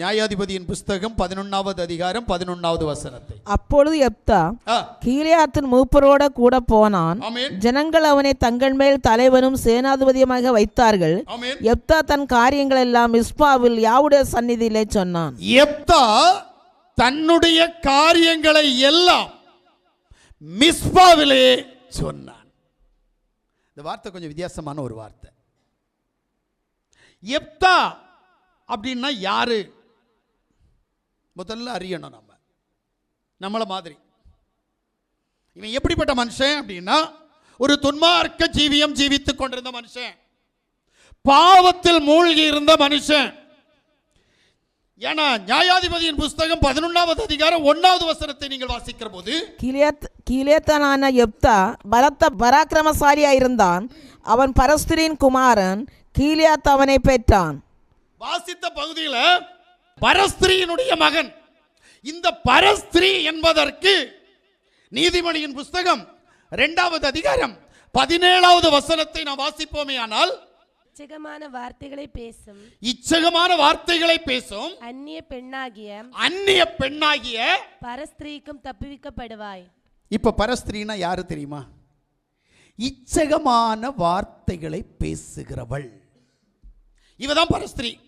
நியாயாதிபதியின் புஸ்தகம் பதினொன்னாவது அதிகாரம் பதினொன்னாவது வசனத்தை. அப்பொழுது எப்தா ஆ, கீலேயாத்தின் மூப்பரோட கூட போனான். ஜனங்கள் அவனை தங்கள் மேல் தலைவனும் சேனாதிபதியுமாக வைத்தார்கள். எப்தா தன் காரியங்கள் எல்லாம் மிஸ்பாவில் யாவுடைய சந்நிதியிலே சொன்னான். எப்தா தன்னுடைய காரியங்களை எல்லாம் மிஸ்பாவிலே சொன்னான். இந்த வார்த்தை கொஞ்சம் வித்தியாசமான ஒரு வார்த்தை. எப்தா அப்படின்னா யாரு? முதல்ல அறியணும் நம்ம. நம்மள மாதிரி. இவன் எப்படிப்பட்ட மனுஷன் அப்படின்னா ஒரு துன்மார்க்க ஜீவியம் ஜீவித்துக் கொண்டிருந்த மனுஷன். பாவத்தில் மூழ்கி இருந்த மனுஷன். ஏன்னா நியாயாதிபதியின் புஸ்தகம் பதினொன்றாவது அதிகாரம் ஒன்னாவது வசனத்தை நீங்கள் வாசிக்கிற போது கீலேத் கீலேத்தனான எப்தா பலத்த பராக்கிரமசாலியா இருந்தான். அவன் பரஸ்திரியின் குமாரன் கீலியாத் அவனை பெற்றான். வாசித்த பகுதியில் பரஸ்திரியினுடைய மகன். இந்த பரஸ்திரி என்பதற்கு நீதிமணியின் புஸ்தகம் இரண்டாவது அதிகாரம் பதினேழாவது வசனத்தை நாம் வாசிப்போமே ஆனால் இச்சகமான வார்த்தைகளை பேசும் இச்சகமான வார்த்தைகளை பேசும் அந்நிய பெண்ணாகிய அந்நிய பெண்ணாகிய பரஸ்திரீக்கும் தப்புவிக்கப்படுவாய். இப்ப பரஸ்திரினா யாரு தெரியுமா? இச்சகமான வார்த்தைகளை பேசுகிறவள். இவதான் பரஸ்திரி.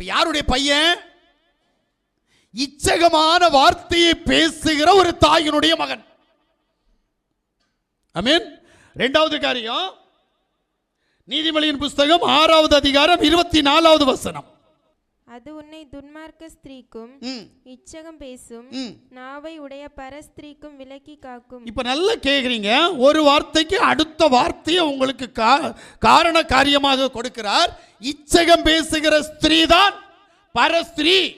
இப்போ யாருடைய பையன்? இச்சகமான வார்த்தையை பேசுகிற ஒரு தாயினுடைய மகன். அமீன். இரண்டாவது காரியம் நீதிமொழியின் புஸ்தகம் ஆறாவது அதிகாரம் இருபத்தி நாலாவது வசனம். அது உன்னை துன்மார்க்க ஸ்திரீக்கும் இச்சகம் பேசும். நாவை உடைய பரஸ்திரீக்கும் விலக்கி காக்கும். இப்ப நல்லா கேக்குறீங்க. ஒரு வார்த்தைக்கு அடுத்த வார்த்தையை உங்களுக்கு கா- காரண காரியமாக கொடுக்கிறார். இச்சகம் பேசுகிற ஸ்திரீ தான் பரஸ்திரீ.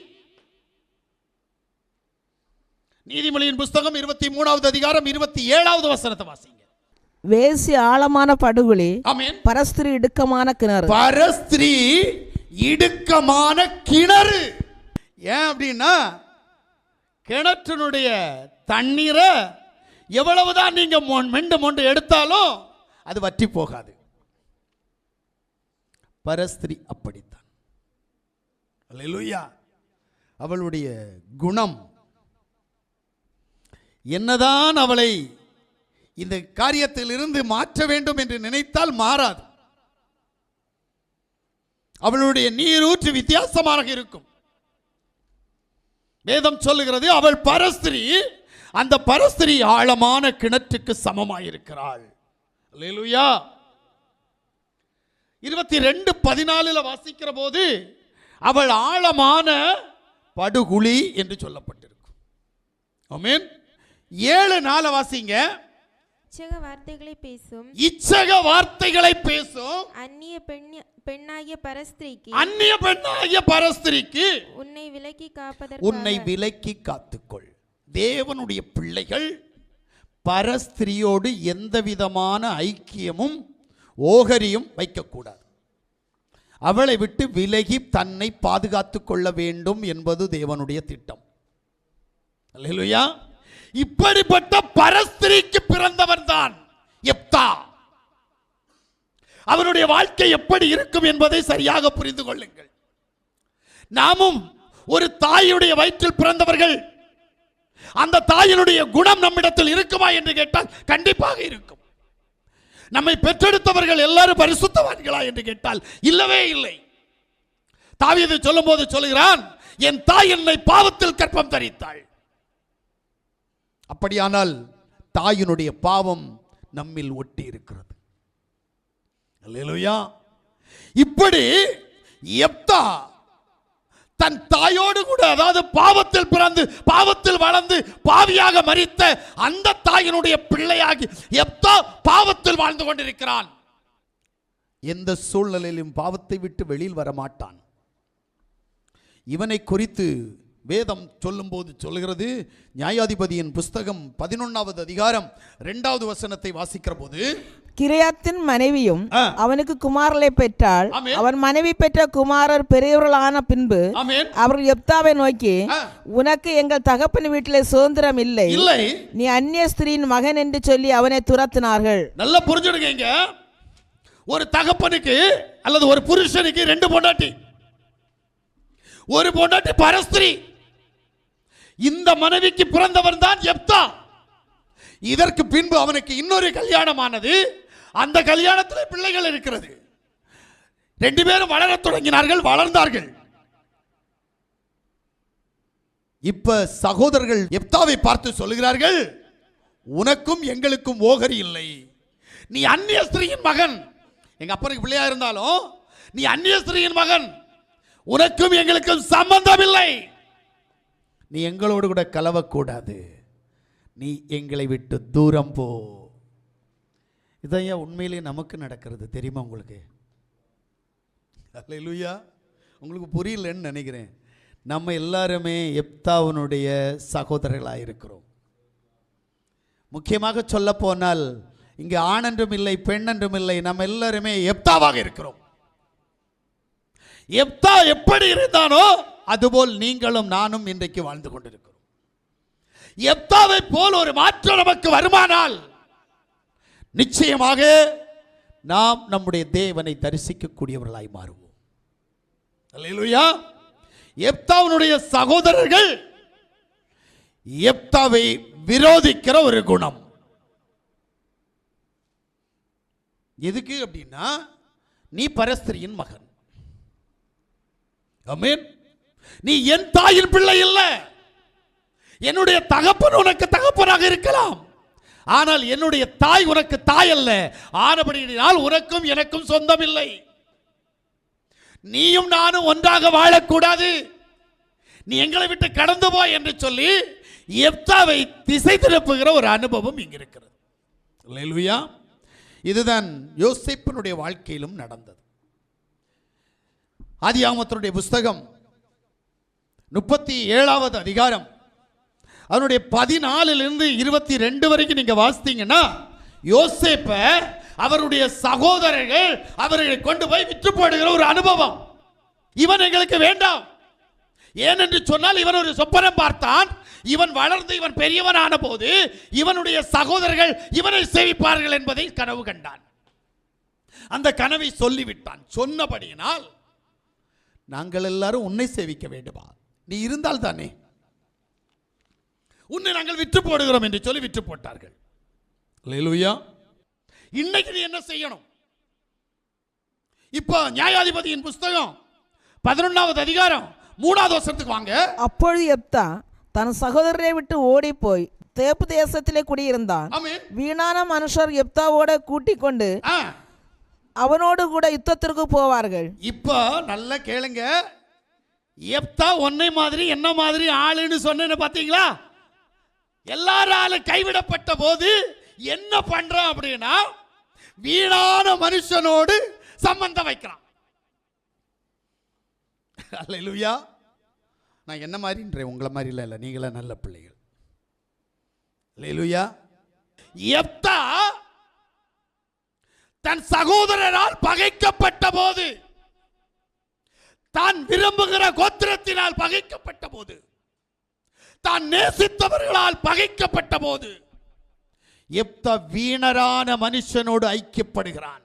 நீதிமொழியின் புஸ்தகம் இருபத்தி மூணாவது அதிகாரம் இருபத்தி ஏழாவது வசனத்தை வாசிங்க. வேசி ஆழமான ஆமென். பரஸ்திரி இடுக்கமான கிணறு. பரஸ்திரீ இடுக்கமான கிணறு. ஏன் அப்படின்னா கிணற்றினுடைய தண்ணீரை எவ்வளவுதான் நீங்க மொ- மெண்டு மொண்டு எடுத்தாலும் அது வற்றி போகாது. பரஸ்திரி அப்படித்தான். அல்லேலூயா. அவளுடைய குணம் என்னதான் அவளை இந்த காரியத்திலிருந்து மாற்ற வேண்டும் என்று நினைத்தால் மாறாது. அவளுடைய நீரூற்று வித்தியாசமாக இருக்கும். வேதம் சொல்லுகிறது அவள் பரஸ்திரி அந்த பரஸ்திரி ஆழமான கிணற்றுக்கு சமமாயிருக்கிறாள். அல்லேலூயா. இருபத்தி ரெண்டு பதினாலுல வாசிக்கிற போது அவள் ஆழமான படுகுழி என்று சொல்லப்பட்டிருக்கும். ஆமென். ஏழு நாளை வாசிங்க. இச்சக வார்த்தைகளை பேசும் இச்சக வார்த்தைகளை பேசும் அந்நிய பெண் பெண்ணாகிய பரஸ்திரீக்கு அந்நிய பெண்ணாகிய பரஸ்திரிக்கு உன்னை விலக்கி உன்னை காப்பதற்கு விலக்கி காத்துக்கொள். தேவனுடைய பிள்ளைகள் பரஸ்திரியோடு எந்த விதமான ஐக்கியமும் ஓகரியும் வைக்கக்கூடாது. அவளை விட்டு விலகி தன்னை பாதுகாத்துக் கொள்ள வேண்டும் என்பது தேவனுடைய திட்டம். அல்லேலூயா. இப்படிப்பட்ட பரஸ்திரிக்கு பிறந்தவன் தான் எப்தா. அவனுடைய வாழ்க்கை எப்படி இருக்கும் என்பதை சரியாக புரிந்து கொள்ளுங்கள். நாமும் ஒரு தாயுடைய வயிற்றில் பிறந்தவர்கள். அந்த தாயினுடைய குணம் நம்மிடத்தில் இருக்குமா என்று கேட்டால் கண்டிப்பாக இருக்கும். நம்மை பெற்றெடுத்தவர்கள் எல்லாரும் பரிசுத்தவான்களா என்று கேட்டால் இல்லவே இல்லை. தாவியதை சொல்லும் போது சொல்கிறான் என் தாய் என்னை பாவத்தில் கற்பம் தரித்தாள். அப்படியானால் தாயினுடைய பாவம் நம்மில் ஒட்டி இருக்கிறது. இப்படி எப்தா தன் தாயோடு கூட அதாவது பாவத்தில் பிறந்து பாவத்தில் வளர்ந்து பாவியாக மறித்த அந்த தாயினுடைய பிள்ளையாகி எப்தா பாவத்தில் வாழ்ந்து கொண்டிருக்கிறான். எந்த சூழ்நிலையிலும் பாவத்தை விட்டு வெளியில் வர மாட்டான் இவனை குறித்து வேதம் சொல்லும்போது சொல்லுகிறது. நியாயாதிபதியின் புஸ்தகம் பதினொன்னாவது அதிகாரம் இரண்டாவது வசனத்தை வாசிக்கிற போது கிரியாத்தின் மனைவியும். அவனுக்கு குமாரலை ஆமென். அவன் மனைவி பெற்ற குமாரர் பெரியவர்களான பின்பு அவர்கள் எப்தாவை நோக்கி. உனக்கு எங்கள் தகப்பன் வீட்டிலே சுதந்திரம் இல்லை. இல்லை. நீ அந்நிய ஸ்திரீயின் மகன் என்று சொல்லி அவனை துரத்தினார்கள். நல்லா புரிஞ்சுடுங்க ஒரு தகப்பனுக்கு அல்லது ஒரு புருஷனுக்கு ரெண்டு பொண்டாட்டி. ஒரு பொண்டாட்டி பரஸ்திரி. இந்த மனைவிக்கு பிறந்தவன் தான் எப்தா. இதற்கு பின்பு அவனுக்கு இன்னொரு கல்யாணமானது. அந்த கல்யாணத்தில் பிள்ளைகள் இருக்கிறது. ரெண்டு பேரும் வளரத் தொடங்கினார்கள் வளர்ந்தார்கள். இப்ப சகோதரர்கள் எப்தாவை பார்த்து சொல்லுகிறார்கள் உனக்கும் எங்களுக்கும் ஓகரி இல்லை. நீ அந்நிய ஸ்திரீயின் மகன். எங்க அப்பனுக்கு பிள்ளையா இருந்தாலும் நீ அந்நிய ஸ்திரீயின் மகன். உனக்கும் எங்களுக்கும் சம்பந்தம் இல்லை நீ எங்களோடு கூட கலவக்கூடாது. நீ எங்களை விட்டு தூரம் போ. இதையா உண்மையிலேயே நமக்கு நடக்கிறது தெரியுமா உங்களுக்கு? அல்லேலூயா உங்களுக்கு புரியலன்னு நினைக்கிறேன். நம்ம எல்லாருமே எப்தாவனுடைய சகோதரர்களாக இருக்கிறோம். முக்கியமாக சொல்ல போனால் இங்கு ஆணென்றும் இல்லை பெண்ணென்றும் இல்லை நம்ம எல்லாருமே எப்தாவாக இருக்கிறோம். எப்தா எப்படி இருந்தானோ அதுபோல் நீங்களும் நானும் இன்றைக்கு வாழ்ந்து கொண்டிருக்கிறோம். எப்தாவை போல் ஒரு மாற்றம் நமக்கு வருமானால் நிச்சயமாக நாம் நம்முடைய தேவனை தரிசிக்கக்கூடியவர்களாய் மாறுவோம். அல்லேலூயா. எப்தாவினுடைய சகோதரர்கள் எப்தாவை விரோதிக்கிற ஒரு குணம். எதுக்கு அப்படின்னா நீ பரஸ்திரியின் மகன். அமீன் நீ என் தாயின் பிள்ளை இல்லை என்னுடைய தகப்பன் உனக்கு தகப்பனாக இருக்கலாம். ஆனால் என்னுடைய தாய் உனக்கு தாய் அல்ல. ஆனபடியினால் உனக்கும் எனக்கும் சொந்தம் இல்லை நீயும் நானும் ஒன்றாக வாழக்கூடாது. நீ எங்களை விட்டு கடந்து போ என்று சொல்லி எப்தாவை திசை திருப்புகிற ஒரு அனுபவம் இங்கு இருக்கிறது அல்லேலூயா. இதுதான் யோசிப்பினுடைய வாழ்க்கையிலும் நடந்தது. ஆதியாமத்தினுடைய புஸ்தகம் முப்பத்தி ஏழாவது அதிகாரம். அதனுடைய பதினாலிலிருந்து இருபத்தி ரெண்டு வரைக்கும் நீங்க வாசித்தீங்கன்னா யோசேப்ப அவருடைய சகோதரர்கள் அவர்களை கொண்டு போய் விற்று போடுகிற ஒரு அனுபவம். இவன் எங்களுக்கு வேண்டாம். ஏனென்று சொன்னால் இவன் ஒரு சொப்பனம் பார்த்தான். இவன் வளர்ந்து இவன் பெரியவனான போது இவனுடைய சகோதரர்கள் இவனை சேவிப்பார்கள் என்பதை கனவு கண்டான். அந்த கனவை சொல்லிவிட்டான். சொன்னபடியினால் நாங்கள் எல்லாரும் உன்னை சேவிக்க வேண்டுமா? நீ இருந்தால் தானே உன்னை நாங்கள் விற்று போடுகிறோம் என்று சொல்லி விற்று போட்டார்கள் அல்லேலூயா. இன்னைக்கு நீ என்ன செய்யணும்? இப்போ நியாயாதிபதியின் புஸ்தகம் பதினொன்னாவது அதிகாரம் மூணாவது வருஷத்துக்கு வாங்க. அப்பொழுது எப்தா தன் சகோதரரை விட்டு ஓடிப்போய் தேப்பு தேசத்திலே குடியிருந்தான். வீணான மனுஷர் எப்தாவோட கூட்டிக் கொண்டு அவனோடு கூட யுத்தத்திற்கு போவார்கள். இப்போ நல்லா கேளுங்க. எப்தா உன்னை மாதிரி என்ன மாதிரி ஆளுன்னு சொன்னேன்னு பாத்தீங்களா? எல்லாராலும் கைவிடப்பட்ட போது என்ன பண்றான் அப்படின்னா வீணான மனுஷனோடு சம்பந்தம் வைக்கிறான். அல்லேலூயா. நான் என்ன மாதிரின்றேன்? உங்களை மாதிரி இல்லை. இல்லை நீங்களே நல்ல பிள்ளைகள். அல்லேலூயா. எப்தா தன் சகோதரரால் பகைக்கப்பட்ட போது தான் விரும்புகிற கோத்திரத்தினால் பகைக்கப்பட்ட போது தான் நேசித்தவர்களால் பகைக்கப்பட்ட போது எப்த வீணரான மனுஷனோடு ஐக்கியப்படுகிறான்.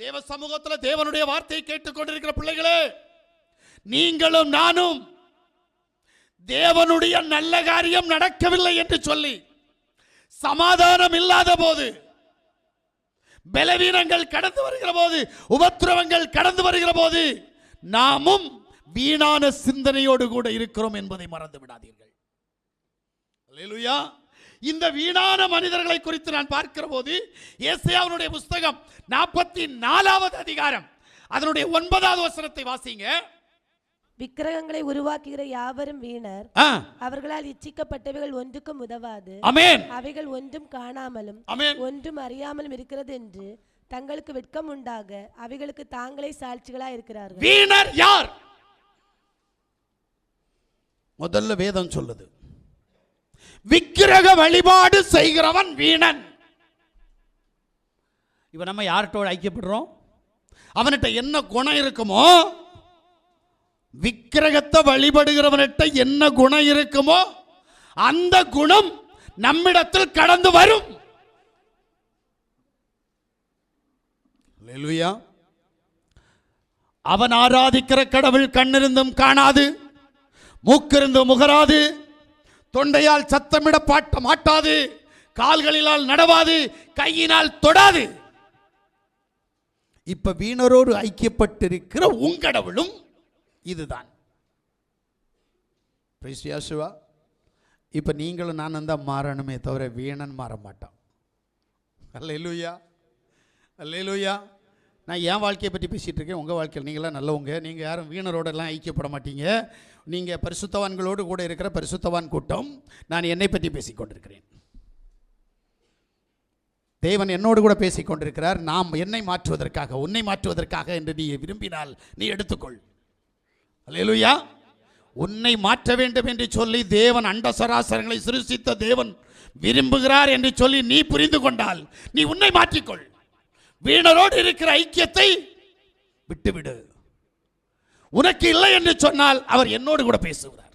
தேவ சமூகத்தில் தேவனுடைய வார்த்தையை கேட்டுக்கொண்டிருக்கிற பிள்ளைகளே நீங்களும் நானும் தேவனுடைய நல்ல காரியம் நடக்கவில்லை என்று சொல்லி சமாதானம் இல்லாத போது பலவீனங்கள் கடந்து வருகிற போது உபத்திரவங்கள் கடந்து வருகிற போது நாமும் வீணான சிந்தனையோடு கூட இருக்கிறோம் என்பதை மறந்து விடாதீர்கள். இந்த வீணான மனிதர்களை குறித்து நான் பார்க்கிற போது ஏசையாவுடைய புஸ்தகம் நாற்பத்தி நாலாவது அதிகாரம். அதனுடைய ஒன்பதாவது வசனத்தை வாசிங்க. விக்கிரகங்களை உருவாக்குகிற யாவரும் வீணர். அவர்களால் இச்சிக்கப்பட்டவைகள் ஒன்றுக்கும் உதவாது. அவைகள் ஒன்றும் காணாமலும் ஒன்றும் அறியாமலும் இருக்கிறது என்று தங்களுக்கு வெட்கம் உண்டாக அவைகளுக்கு தாங்களே சாட்சிகளாய் இருக்கிறார்கள். வீணர் யார்? முதல்ல வேதம் சொல்லுது. விக்கிரக வழிபாடு செய்கிறவன் வீணன். இவன் நம்ம யார்கிட்ட ஐக்கியப்படுறோம்? அவன்கிட்ட என்ன குணம் இருக்குமோ விக்கிரகத்தை வழிபடுகிறவன்கிட்ட என்ன குணம் இருக்குமோ அந்த குணம் நம்மிடத்தில் கடந்து வரும். அவன் ஆராதிக்கிற கடவுள் கண்ணிருந்தும் காணாது மூக்கிருந்தும் முகராது தொண்டையால் சத்தமிட பாட்ட மாட்டாது கால்களினால் நடவாது கையினால் தொடாது. இப்ப வீணரோடு ஐக்கியப்பட்டிருக்கிற உங்கடவுளும் இதுதான். Praise Yeshua. இப்போ நீங்களும் நான் தான் மாறணுமே தவிர வீணன் மாற மாட்டான் அல்லேலூயா அல்லேலூயா நான் என் வாழ்க்கையை பற்றி பேசிகிட்டு இருக்கேன். உங்கள் வாழ்க்கையில் நீங்களாம் நல்லவங்க. நீங்கள் யாரும் வீணரோடலாம் ஐக்கியப்பட மாட்டீங்க. நீங்கள் பரிசுத்தவான்களோடு கூட இருக்கிற பரிசுத்தவான் கூட்டம். நான் என்னை பற்றி பேசிக்கொண்டிருக்கிறேன் தேவன் என்னோடு கூட பேசிக் கொண்டிருக்கிறார். நாம் என்னை மாற்றுவதற்காக உன்னை மாற்றுவதற்காக என்று நீ விரும்பினால் நீ எடுத்துக்கொள். அல்லேலூயா உன்னை மாற்ற வேண்டும் என்று சொல்லி தேவன் அண்ட சராசரங்களை சிருஷ்டித்த தேவன் விரும்புகிறார் என்று சொல்லி நீ புரிந்து கொண்டால் நீ உன்னை மாற்றிக்கொள். வீணரோடு இருக்கிற ஐக்கியத்தை விட்டுவிடு. உனக்கு இல்லை என்று சொன்னால் அவர் என்னோடு கூட பேசுகிறார்.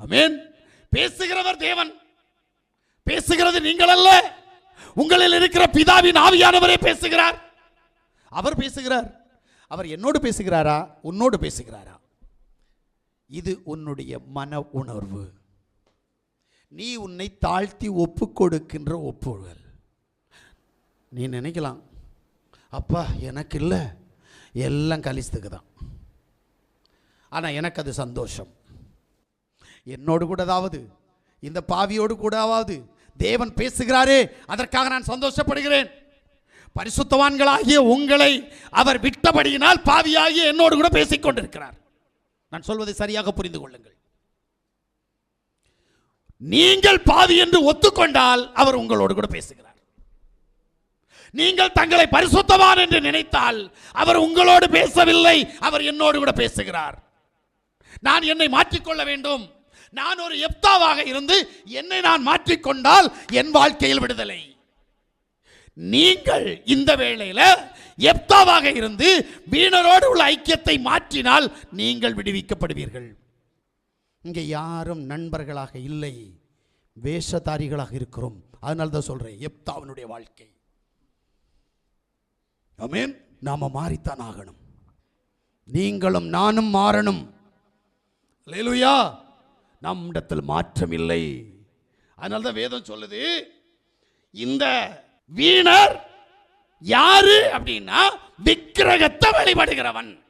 அமேன் பேசுகிறவர் தேவன். பேசுகிறது நீங்கள் அல்ல உங்களில் இருக்கிற பிதாவின் ஆவியானவரே பேசுகிறார். அவர் பேசுகிறார். அவர் என்னோடு பேசுகிறாரா? உன்னோடு பேசுகிறாரா? இது உன்னுடைய மன உணர்வு. நீ உன்னை தாழ்த்தி ஒப்பு கொடுக்கின்ற ஒப்புகள் நீ நினைக்கலாம். அப்பா எனக்கு இல்லை. எல்லாம் கலிஸ்துக்கு தான் ஆனால் எனக்கு அது சந்தோஷம். என்னோடு கூடதாவது இந்த பாவியோடு கூடாவது தேவன் பேசுகிறாரே அதற்காக நான் சந்தோஷப்படுகிறேன். பரிசுத்தவான்களாகிய உங்களை அவர் விட்டபடியினால் பாவியாகிய என்னோடு கூட பேசிக் கொண்டிருக்கிறார். நான் சொல்வதை சரியாக புரிந்து கொள்ளுங்கள். நீங்கள் பாவி என்று ஒத்துக்கொண்டால் அவர் உங்களோடு கூட பேசுகிறார். நீங்கள் தங்களை பரிசுத்தவான் என்று நினைத்தால் அவர் உங்களோடு பேசவில்லை அவர் என்னோடு கூட பேசுகிறார். நான் என்னை மாற்றிக்கொள்ள வேண்டும். நான் ஒரு எப்தாவாக இருந்து என்னை நான் மாற்றிக்கொண்டால் என் வாழ்க்கையில் விடுதலை. நீங்கள் இந்த வேளையில் எப்தாவாக இருந்து வீணரோடு உள்ள ஐக்கியத்தை மாற்றினால் நீங்கள் விடுவிக்கப்படுவீர்கள். இங்கே யாரும் நண்பர்களாக இல்லை. வேஷதாரிகளாக இருக்கிறோம். அதனால தான் சொல்கிறேன் எப்தாவினுடைய வாழ்க்கை. அமேன் நாம மாறித்தான் ஆகணும். நீங்களும் நானும் மாறணும். லேலுயா நம்மிடத்தில் மாற்றம் இல்லை. அதனால தான் வேதம் சொல்லுது இந்த வீணர் யாரு அப்படின்னா விக்கிரகத்தை வழிபடுகிறவன்.